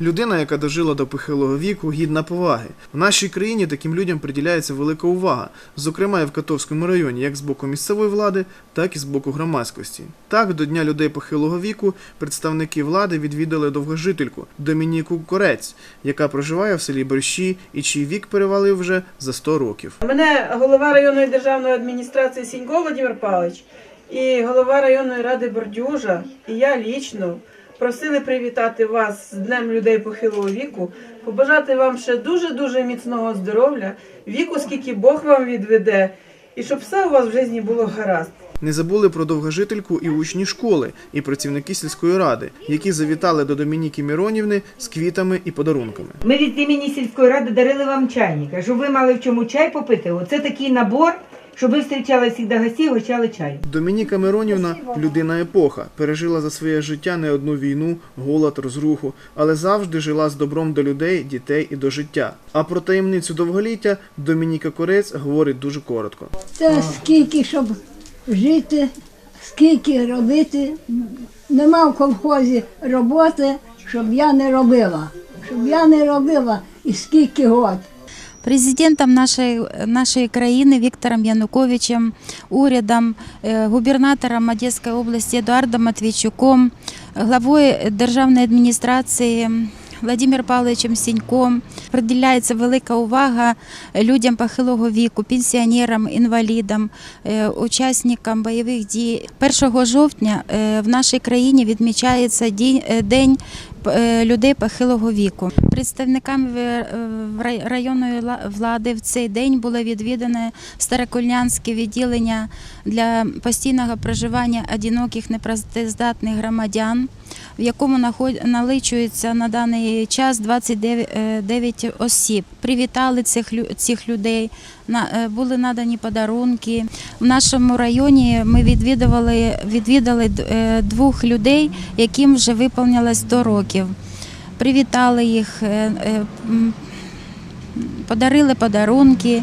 Людина, яка дожила до похилого віку, гідна поваги. В нашій країні таким людям приділяється велика увага, зокрема і в Котовському районі, як з боку місцевої влади, так і з боку громадськості. Так, до Дня людей похилого віку представники влади відвідали довгожительку Домініку Корець, яка проживає в селі Борщі і чий вік перевалив вже за 100 років. Мене голова районної державної адміністрації Сінько Володимир Павлович і голова районної ради Бордюжа, і я лічно просили привітати вас з Днем людей похилого віку, побажати вам ще дуже-дуже міцного здоров'я, віку, скільки Бог вам відведе, і щоб все у вас в житті було гаразд. Не забули про довгожительку і учні школи, і працівники сільської ради, які завітали до Домініки Міронівни з квітами і подарунками. Ми від імені сільської ради дарили вам чайника, щоб ви мали в чому чай попити. Оце такий набор, щоб ви зустрічали завжди гостей, гощали чай. Домініка Миронівна людина епоха, пережила за своє життя не одну війну, голод, розруху, але завжди жила з добром до людей, дітей і до життя. А про таємницю довголіття Домініка Корець говорить дуже коротко. Це скільки, щоб жити, скільки робити. Нема в колхозі роботи, щоб я не робила. Щоб я не робила і скільки год. Президентом нашої, нашої країни Віктором Януковичем, урядом, е, губернатором Одеської області Едуардом Матвійчуком, главою державної адміністрації Владимир Павловичем Сіньком приділяється велика увага людям похилого віку, пенсіонерам, інвалідам, е, учасникам бойових дій. 1 жовтня е, в нашій країні відмічається е, день людей похилого віку. Представниками районної влади в цей день було відвідане Старокульнянське відділення для постійного проживання одиноких непрацездатних громадян, в якому наличується на даний час 29 е, 9 осіб. Привітали цих, цих людей, е, були надані подарунки. В нашому районі ми відвідували, відвідали е, двох людей, яким вже виповнилось 100 років. Привітали їх, подарили подарунки.